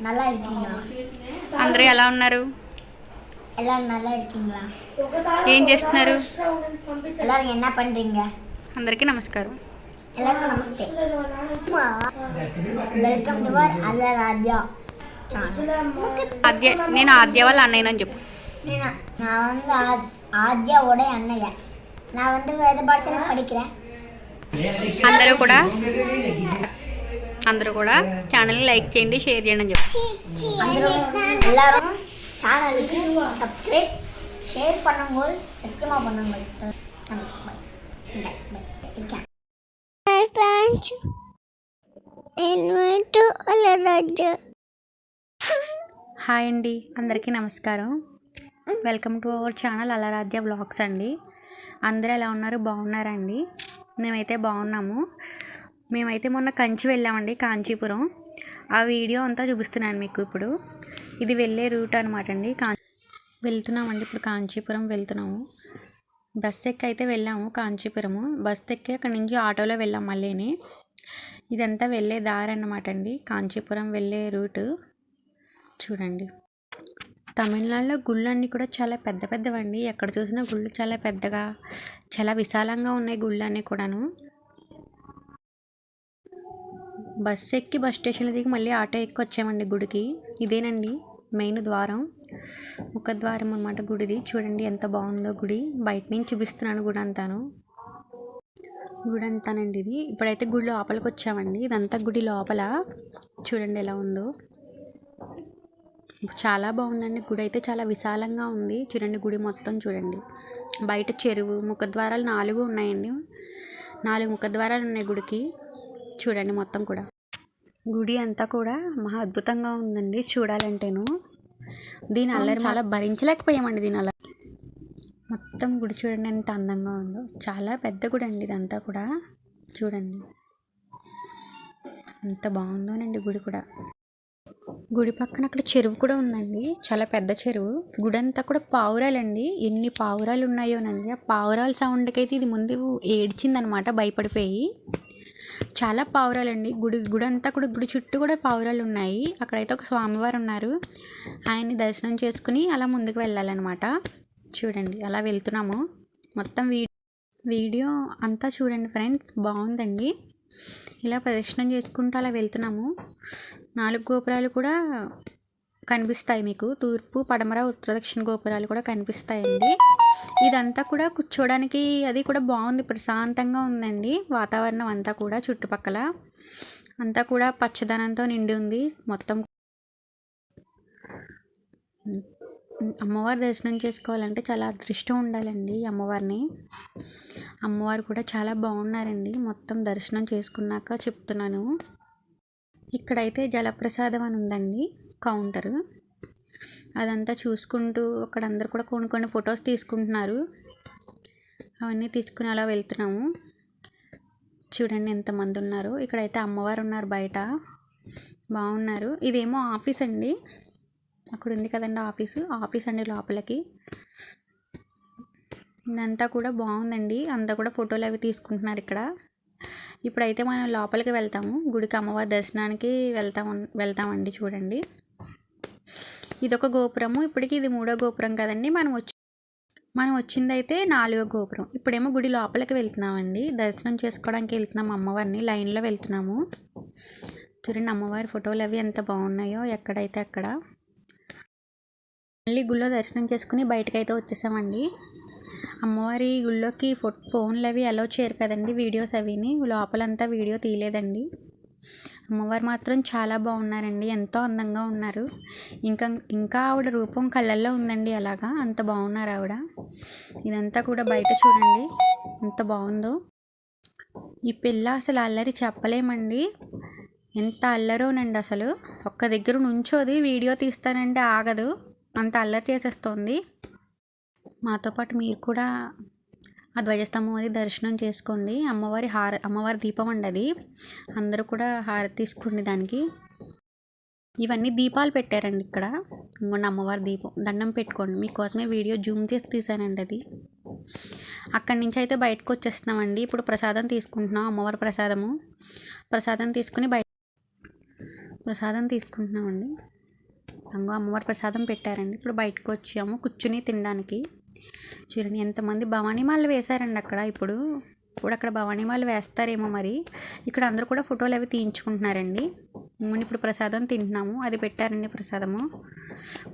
நல்லா இருக்கீங்களா అందరూ ఎలా ఉన్నారు எல்லாரும் நல்லா இருக்கீங்களா ఏం చేస్తున్నారు எல்லாரும் என்ன பண்றீங்க అందరికీ నమస్కారం எல்லாருக்கும் நமஸ்தே వెల్కమ్ టు అవర్ అల్ల రాజ్య ఛానల్ ఆద్య నేను ఆద్య వాళ్ళ అన్నయ్యనని చెప్పు నేను நான் வந்து ஆ- ஆத்யாவோட அண்ணைய நான் வந்து வேத பாடசாலை படிக்கிறேன் అందరూ కూడా అందరూ కూడా ఛానల్ని లైక్ చేయండి షేర్ చేయండి అని చెప్పు అందరూ எல்லாரும் சேனலுக்கு சப்ஸ்கிரைப் ஷேர் பண்ணுங்க சத்தியமா பண்ணுங்க நமஸ்காரம் Hi friends, and to Alarajja. Hi అండి అందరికీ నమస్కారం welcome to our channel Alaradhya blogs అండి అందరూ ఎలా ఉన్నారు బాగున్నారండి మేమైతే బాగున్నాము మేమైతే మొన్న కంచి వెళ్ళామండి కాంచీపురం. ఆ వీడియో అంతా చూపిస్తున్నాను మీకు ఇప్పుడు. ఇది వెళ్ళే రూట్ అనమాట అండి కా వెళ్తున్నామండి ఇప్పుడు కాంచీపురం వెళ్తున్నాము. బస్ ఎక్కి అయితే వెళ్ళాము కాంచీపురము బస్ ఎక్కి అక్కడి నుంచి ఆటోలో వెళ్ళాం మళ్ళీని. ఇదంతా వెళ్ళే దారి అన్నమాట అండి కాంచీపురం వెళ్ళే రూటు. చూడండి. తమిళనాడులో గుళ్ళన్నీ కూడా చాలా పెద్ద పెద్దవండి ఎక్కడ చూసినా గుళ్ళు చాలా పెద్దగా చాలా విశాలంగా ఉన్నాయి గుళ్ళన్నీ కూడాను. బస్ ఎక్కి బస్ స్టేషన్లో దిగి మళ్ళీ ఆటో ఎక్కి వచ్చామండి గుడికి. ఇదేనండి మెయిన్ ద్వారం. ఒక ద్వారం అన్నమాట గుడిది. చూడండి ఎంత బాగుందో గుడి. బయట నుంచి చూపిస్తున్నాను గుడి అంతాను గుడి అంతానండి ఇది. ఇప్పుడైతే గుడి లోపలికి వచ్చామండి. ఇదంతా గుడి లోపల. చూడండి ఎలా ఉందో. చాలా బాగుందండి. గుడి అయితే చాలా విశాలంగా ఉంది. చూడండి గుడి మొత్తం చూడండి. బయట చెరువు ముఖద్వారాలు నాలుగు ఉన్నాయండి. నాలుగు ముఖద్వారాలు ఉన్నాయి గుడికి. చూడండి మొత్తం కూడా. గుడి అంతా కూడా మహా అద్భుతంగా ఉందండి చూడాలంటేను. దీని అల్లరి చాలా భరించలేకపోయామండి దీని అల్లరి. మొత్తం గుడి చూడండి ఎంత అందంగా ఉందో. చాలా పెద్ద గుడి అండి ఇదంతా కూడా. చూడండి. ఎంత బాగుందోనండి గుడి కూడా. గుడి పక్కన అక్కడ చెరువు కూడా ఉందండి. చాలా పెద్ద చెరువు. గుడి అంతా కూడా పావురాలండి. ఎన్ని పావురాలు ఉన్నాయోనండి. ఆ పావురాల సౌండ్కి అయితే ఇది ముందు ఏడ్చిందనమాట భయపడిపోయి. చాలా పావురాలండి. గుడి గుడి అంతా కూడా గుడి చుట్టూ కూడా పావురాలు ఉన్నాయి అక్కడైతే ఒక స్వామివారు ఉన్నారు ఆయన్ని దర్శనం చేసుకుని అలా ముందుకు వెళ్ళాలన్నమాట. చూడండి అలా వెళ్తున్నాము. మొత్తం వీడియో అంతా చూడండి ఫ్రెండ్స్. బాగుందండి. ఇలా ప్రదక్షిణం చేసుకుంటూ అలా వెళ్తున్నాము. నాలుగు గోపురాలు కూడా కనిపిస్తాయి మీకు. తూర్పు పడమర ఉత్తర దక్షిణ గోపురాలు కూడా కనిపిస్తాయండి. ఇదంతా కూడా కూర్చోడానికి అది కూడా బాగుంది. ప్రశాంతంగా ఉందండి. వాతావరణం అంతా కూడా చుట్టుపక్కల అంతా కూడా పచ్చదనంతో నిండి ఉంది. మొత్తం అమ్మవారి దర్శనం చేసుకోవాలంటే చాలా అదృష్టం ఉండాలండి అమ్మవారిని. అమ్మవారు కూడా చాలా బాగున్నారండి. మొత్తం దర్శనం చేసుకున్నాక చెప్తున్నాను. ఇక్కడైతే జలప్రసాదం అని ఉందండి. కౌంటరు. అదంతా చూసుకుంటూ అక్కడ అందరు కూడా కొన్ని కొన్ని ఫొటోస్ తీసుకుంటున్నారు. అవన్నీ తీసుకుని అలా వెళ్తున్నాము. చూడండి ఎంతమంది ఉన్నారు. ఇక్కడైతే అమ్మవారు ఉన్నారు బయట. బాగున్నారు. ఇదేమో ఆఫీస్ అండి. అక్కడ ఉంది కదండి ఆఫీసు. ఆఫీస్ అండి లోపలికి. ఇదంతా కూడా బాగుందండి. అంతా కూడా ఫోటోలు అవి తీసుకుంటున్నారు ఇక్కడ. ఇప్పుడైతే మనం లోపలికి వెళ్తాము. గుడికి అమ్మవారి దర్శనానికి వెళ్తాం వెళ్తామండి చూడండి. ఇదొక గోపురము ఇప్పటికి ఇది మూడో గోపురం కదండి. మనం వచ్చి మనం వచ్చిందైతే నాలుగో గోపురం. ఇప్పుడేమో గుడి లోపలికి వెళ్తున్నామండి. దర్శనం చేసుకోవడానికి వెళ్తున్నాం అమ్మవారిని. లైన్లో వెళ్తున్నాము. చూడండి అమ్మవారి ఫోటోలు అవి ఎంత బాగున్నాయో ఎక్కడైతే అక్కడ. మళ్ళీ గుళ్ళో దర్శనం చేసుకుని బయటకు అయితే వచ్చేసామండి. అమ్మవారి గుళ్ళోకి ఫో ఫోన్లు అవి అలో చేయరు కదండి వీడియోస్ అవిని. లోపలంతా వీడియో తీయలేదండి. అమ్మవారు మాత్రం చాలా బాగున్నారండి. ఎంతో అందంగా ఉన్నారు. ఇంకా ఇంకా ఆవిడ రూపం కళ్ళల్లో ఉందండి అలాగా. అంత బాగున్నారు ఆవిడ. ఇదంతా కూడా బయట చూడండి. ఎంత బాగుందో. ఈ పిల్ల అసలు అల్లరి చెప్పలేమండి. ఎంత అల్లరోనండి అసలు. ఒక్క దగ్గర నుంచోది వీడియో తీస్తానంటే ఆగదు. అంత అల్లరి చేసేస్తోంది. మాతో పాటు మీరు కూడా ఆ ధ్వజస్తంభం అది దర్శనం చేసుకోండి. అమ్మవారి హార అమ్మవారి దీపం అండి అది. అందరూ కూడా హారతి తీసుకోండి దానికి. ఇవన్నీ దీపాలు పెట్టారండి ఇక్కడ. ఇంకొండి అమ్మవారి దీపం దండం పెట్టుకోండి. మీకోసమే వీడియో జూమ్ చేసి తీసానండి అది. అక్కడి నుంచి అయితే బయటకు వచ్చేస్తున్నామండి. ఇప్పుడు ప్రసాదం తీసుకుంటున్నాం అమ్మవారి ప్రసాదము. ప్రసాదం తీసుకుని బయట ప్రసాదం తీసుకుంటున్నామండి. అంగో అమ్మవారి ప్రసాదం పెట్టారండి. ఇప్పుడు బయటకు వచ్చాము కూర్చుని తినడానికి. చూడండి ఎంతమంది భవానీమాలు వేశారండి అక్కడ. ఇప్పుడు ఇప్పుడు అక్కడ భవానీమాలు వేస్తారేమో మరి. ఇక్కడ అందరూ కూడా ఫోటోలు అవి తీయించుకుంటున్నారండి. మేము ఇప్పుడు ప్రసాదం తింటున్నాము. అది పెట్టారండి ప్రసాదము.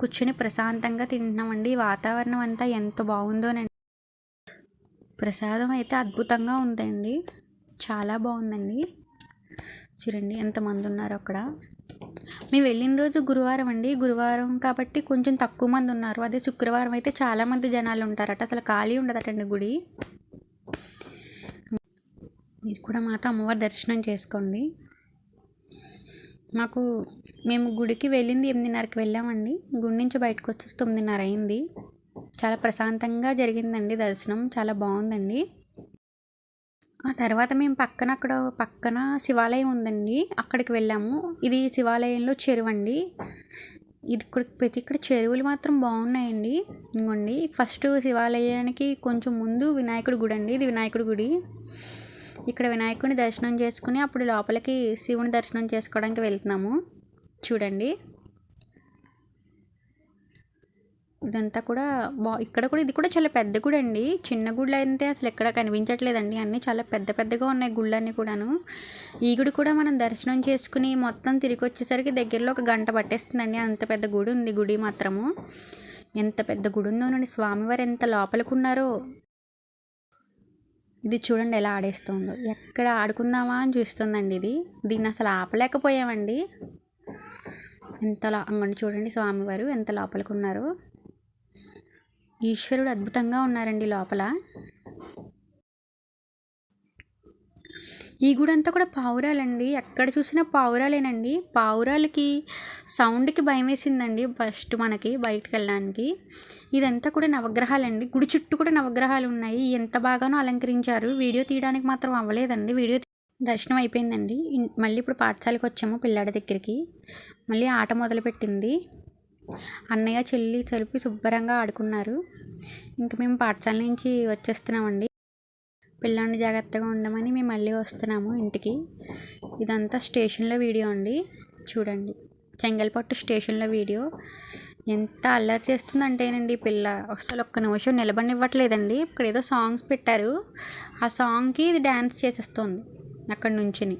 కూర్చుని ప్రశాంతంగా తింటున్నామండి. వాతావరణం అంతా ఎంత బాగుందోనండి. ప్రసాదం అయితే అద్భుతంగా ఉందండి. చాలా బాగుందండి. చూడండి ఎంతమంది ఉన్నారు అక్కడ. మేము వెళ్ళిన రోజు గురువారం అండి. గురువారం కాబట్టి కొంచెం తక్కువ మంది ఉన్నారు. అదే శుక్రవారం అయితే చాలామంది జనాలు ఉంటారట. అసలు ఖాళీ ఉండదటండి గుడి. మీరు కూడా మాతో అమ్మవారి దర్శనం చేసుకోండి. మాకు మేము గుడికి వెళ్ళింది ఎనిమిదిన్నరకి వెళ్ళామండి. గుడి నుంచి బయటకు వచ్చి తొమ్మిదిన్నర అయింది. చాలా ప్రశాంతంగా జరిగిందండి దర్శనం. చాలా బాగుందండి. ఆ తర్వాత మేము పక్కన అక్కడ పక్కన శివాలయం ఉందండి. అక్కడికి వెళ్ళాము. ఇది శివాలయంలో చెరువు అండి. ఇది ఇక్కడ ప్రతి ఇక్కడ చెరువులు మాత్రం బాగున్నాయండి. ఇంకోండి ఫస్ట్ శివాలయానికి కొంచెం ముందు వినాయకుడి గుడి అండి. ఇది వినాయకుడి గుడి. ఇక్కడ వినాయకుడిని దర్శనం చేసుకుని అప్పుడు లోపలికి శివుని దర్శనం చేసుకోవడానికి వెళ్తున్నాము. చూడండి. ఇదంతా కూడా బా ఇక్కడ కూడా ఇది కూడా చాలా పెద్ద గుడి అండి చిన్న గుళ్ళు అంటే అసలు ఎక్కడ కనిపించట్లేదండి. అన్నీ చాలా పెద్ద పెద్దగా ఉన్నాయి గుళ్ళన్నీ కూడాను. ఈ గుడి కూడా మనం దర్శనం చేసుకుని మొత్తం తిరిగి వచ్చేసరికి దగ్గరలో ఒక గంట పట్టేస్తుందండి. అంత పెద్ద గుడి ఉంది. గుడి మాత్రము. ఎంత పెద్ద గుడి ఉందోనండి స్వామివారు ఎంత లోపలికున్నారో. ఇది చూడండి ఎలా ఆడేస్తుందో. ఎక్కడ ఆడుకుందామా అని చూస్తుందండి ఇది. దీన్ని అసలు ఆపలేకపోయామండి. ఎంత అంగండి చూడండి స్వామివారు ఎంత లోపలికి ఉన్నారో ఈశ్వరుడు అద్భుతంగా ఉన్నారండి లోపల. ఈ గుడి అంతా కూడా పావురాలండి. ఎక్కడ చూసినా పావురాలేనండి. పావురాలకి సౌండ్కి భయం వేసిందండి ఫస్ట్ మనకి బయటకు వెళ్ళడానికి ఇదంతా కూడా నవగ్రహాలండి. గుడి చుట్టూ కూడా నవగ్రహాలు ఉన్నాయి. ఎంత బాగానో అలంకరించారు. వీడియో తీయడానికి మాత్రం అవ్వలేదండి. వీడియో దర్శనం అయిపోయిందండి. మళ్ళీ ఇప్పుడు పాఠశాలకు వచ్చాము పిల్లాడి దగ్గరికి. మళ్ళీ ఆట మొదలుపెట్టింది. అన్నయ్య చెల్లి కలిపి శుభ్రంగా ఆడుకున్నారు. ఇంకా మేము పాఠశాల నుంచి వచ్చేస్తున్నామండి. పిల్లాడిని జాగ్రత్తగా ఉండమని మేము మళ్ళీ వస్తున్నాము ఇంటికి. ఇదంతా స్టేషన్లో వీడియో అండి. చూడండి. చెంగల్పట్టు స్టేషన్లో వీడియో. ఎంత అల్లరి చేస్తుందంటేనండి పిల్ల. అసలు ఒక్క నిమిషం నిలబడినివ్వట్లేదండి. ఇక్కడ ఏదో సాంగ్స్ పెట్టారు. ఆ సాంగ్కి ఇది డ్యాన్స్ చేసేస్తుంది అక్కడ నుంచుని.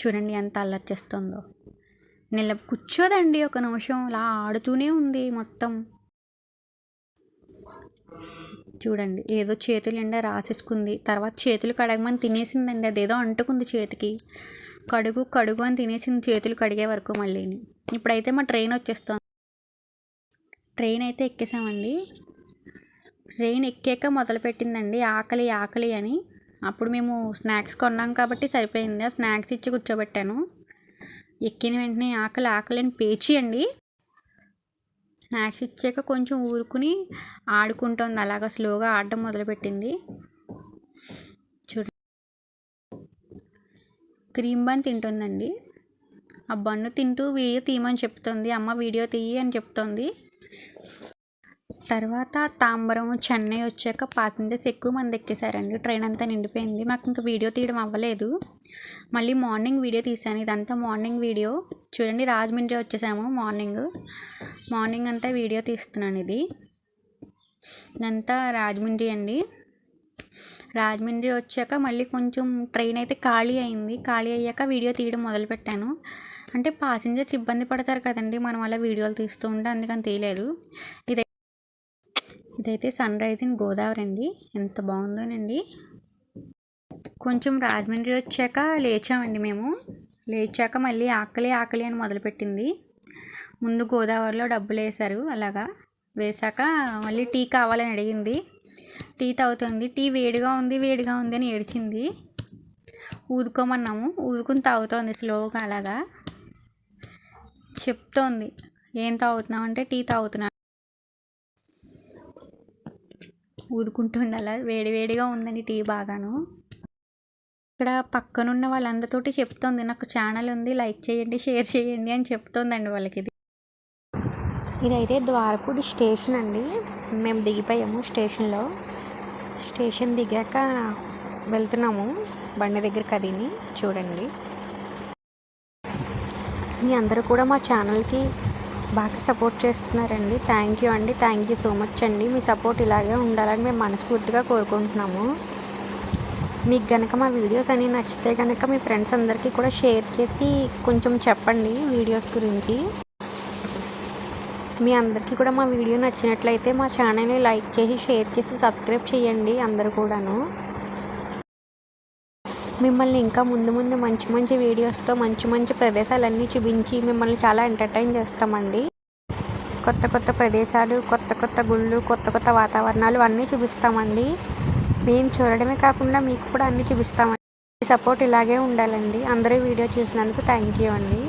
చూడండి ఎంత అల్లరి చేస్తుందో. నిల కూర్చోదండి ఒక నిమిషం. అలా ఆడుతూనే ఉంది మొత్తం. చూడండి ఏదో చేతులు నిండా రాసేసుకుంది. తర్వాత చేతులు కడగమని తినేసిందండి. అదేదో అంటుకుంది చేతికి. కడుగు కడుగు అని తినేసింది చేతులు కడిగే వరకు మళ్ళీని ఇప్పుడైతే మా ట్రైన్ వచ్చేస్తుంది. ట్రైన్ అయితే ఎక్కేసామండి. ట్రైన్ ఎక్కాక మొదలుపెట్టిందండి ఆకలి ఆకలి అని. అప్పుడు మేము స్నాక్స్ కొన్నాం కాబట్టి సరిపోయింది. ఆ స్నాక్స్ ఇచ్చి కూర్చోబెట్టాను. ఎక్కిన వెంటనే ఆకలి ఆకలి అని పేచి అండి స్నాక్స్ ఇచ్చాక కొంచెం ఊరుకుని ఆడుకుంటుంది. అలాగా స్లోగా ఆడడం మొదలుపెట్టింది. చూడండి క్రీమ్ బన్ తింటుందండి. ఆ బన్ను తింటూ వీడియో తీయమని చెప్తుంది. అమ్మ వీడియో తీయి అని చెప్తుంది. తర్వాత తాంబరం చెన్నై వచ్చాక ప్యాసింజర్స్ ఎక్కువ మంది ఎక్కేసారండి ట్రైన్ అంతా నిండిపోయింది. మాకు ఇంకా వీడియో తీయడం అవ్వలేదు. మళ్ళీ మార్నింగ్ వీడియో తీసాను ఇదంతా మార్నింగ్ వీడియో. చూడండి రాజమండ్రి వచ్చేసాము మార్నింగ్. మార్నింగ్ అంతా వీడియో తీస్తున్నాను ఇది. ఇదంతా రాజమండ్రి అండి. రాజమండ్రి వచ్చాక మళ్ళీ కొంచెం ట్రైన్ అయితే ఖాళీ అయింది. ఖాళీ అయ్యాక వీడియో తీయడం మొదలుపెట్టాను. అంటే ప్యాసింజర్స్ ఇబ్బంది పడతారు కదండి. మనం అలా వీడియోలు తీస్తూ ఉంటే అందుకని తీయలేదు. ఇది ఇదైతే సన్ రైజ్ ఇన్ గోదావరి అండి. ఎంత బాగుందోనండి. కొంచెం రాజమండ్రి వచ్చాక లేచామండి మేము. లేచాక మళ్ళీ ఆకలి ఆకలి అని మొదలుపెట్టింది. ముందు గోదావరిలో డబ్బులు వేశారు అలాగా. వేశాక మళ్ళీ టీ కావాలని అడిగింది. టీ తాగుతుంది. టీ వేడిగా ఉంది వేడిగా ఉంది అని ఏడిచింది. ఊదుకోమన్నాము. ఊదుకుని తాగుతోంది స్లోగా అలాగా. చెప్తోంది. ఏం తాగుతున్నావు అంటే టీ తాగుతున్నా ఊదుకుంటుంది అలా వేడివేడిగా ఉందండి టీ బాగాను. ఇక్కడ పక్కనున్న వాళ్ళందరితోటి చెప్తోంది నాకు ఛానల్ ఉంది లైక్ చేయండి షేర్ చేయండి అని చెప్తోందండి వాళ్ళకి ఇది. ఇదైతే ద్వారపూడి స్టేషన్ అండి. మేము దిగిపోయాము స్టేషన్లో. స్టేషన్ దిగాక వెళ్తున్నాము బండి దగ్గర అదిని చూడండి. మీ అందరూ కూడా మా ఛానల్కి బాగా సపోర్ట్ చేస్తున్నారండి. థ్యాంక్ యూ అండి. థ్యాంక్ యూ సో మచ్ అండి. మీ సపోర్ట్ ఇలాగే ఉండాలని మేము మనస్ఫూర్తిగా కోరుకుంటున్నాము. మీకు గనక మా వీడియోస్ అన్నీ నచ్చితే కనుక మీ ఫ్రెండ్స్ అందరికీ కూడా షేర్ చేసి కొంచెం చెప్పండి వీడియోస్ గురించి. మీ అందరికీ కూడా మా వీడియో నచ్చినట్లయితే మా ఛానల్ని లైక్ చేసి షేర్ చేసి సబ్స్క్రైబ్ చేయండి అందరూ కూడాను. మిమ్మల్ని ఇంకా ముందు ముందు మంచి మంచి వీడియోస్తో మంచి మంచి ప్రదేశాలన్నీ చూపించి మిమ్మల్ని చాలా ఎంటర్టైన్ చేస్తామండి. కొత్త కొత్త ప్రదేశాలు కొత్త కొత్త గుళ్ళు కొత్త కొత్త వాతావరణాలు అన్నీ చూపిస్తామండి. మేము చూడడమే కాకుండా మీకు కూడా అన్నీ చూపిస్తామండి. సపోర్ట్ ఇలాగే ఉండాలండి. అందరూ వీడియో చూసినందుకు థ్యాంక్ యూ అండి.